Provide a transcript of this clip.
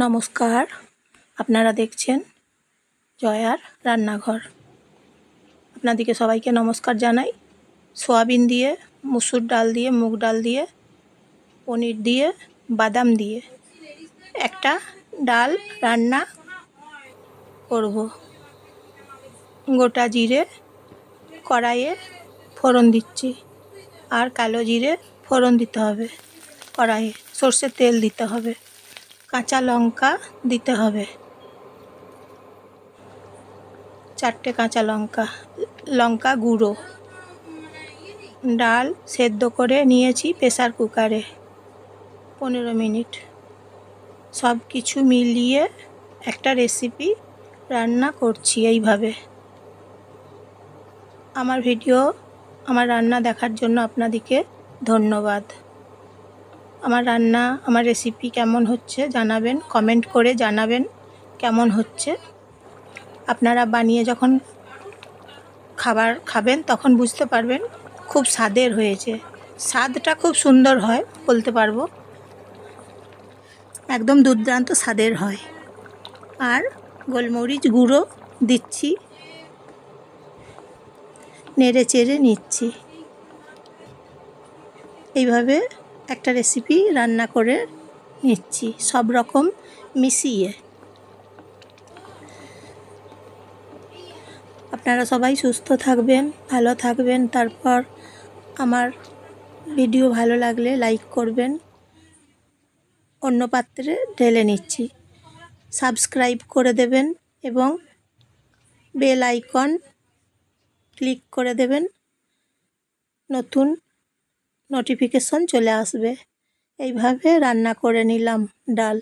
নমস্কার, আপনারা দেখছেন জয়ার রান্নাঘর। আপনাদেরকে সবাইকে নমস্কার জানাই। সোয়াবিন দিয়ে, মুসুর ডাল দিয়ে, মুগ ডাল দিয়ে, পনির দিয়ে, বাদাম দিয়ে একটা ডাল রান্না করব। গোটা জিরে কড়াইয়ে ফোড়ন দিচ্ছি আর কালো জিরে ফোড়ন দিতে হবে কড়াইয়ে। সর্ষের তেল দিতে হবে। কাঁচা লঙ্কা দিতে হবে। চারটে কাঁচা লঙ্কা লঙ্কা গুঁড়ো। ডাল সেদ্ধ করে নিয়েছি প্রেসার কুকারে পনেরো মিনিট। সব কিছু মিলিয়ে একটা রেসিপি রান্না করছি এইভাবে। আমার ভিডিও আমার রান্না দেখার জন্য আপনাদেরকে ধন্যবাদ। আমার রান্না, আমার রেসিপি কেমন হচ্ছে জানাবেন কমেন্ট করে জানাবেন কেমন হচ্ছে। আপনারা বানিয়ে যখন খাবার খাবেন তখন বুঝতে পারবেন খুব স্বাদের হয়েছে। স্বাদটা খুব সুন্দর হয় বলতে পারব। একদম দুর্দান্ত স্বাদের হয়। আর গোলমরিচ গুঁড়ো দিচ্ছি। নেড়ে চেড়ে নিচ্ছি। এইভাবে একটা রেসিপি রান্না করে নিচ্ছি, সব রকম মিশিয়ে। আপনারা সবাই সুস্থ থাকবেন, ভালো থাকবেন। তারপর আমার ভিডিও ভালো লাগলে লাইক করবেন। অন্য পাত্রে ঢেলে নিচ্ছি। সাবস্ক্রাইব করে দেবেন এবং বেল আইকন ক্লিক করে দেবেন। নতুন নোটিফিকেশন চলে আসবে। এইভাবে রান্না করে নিলাম ডাল।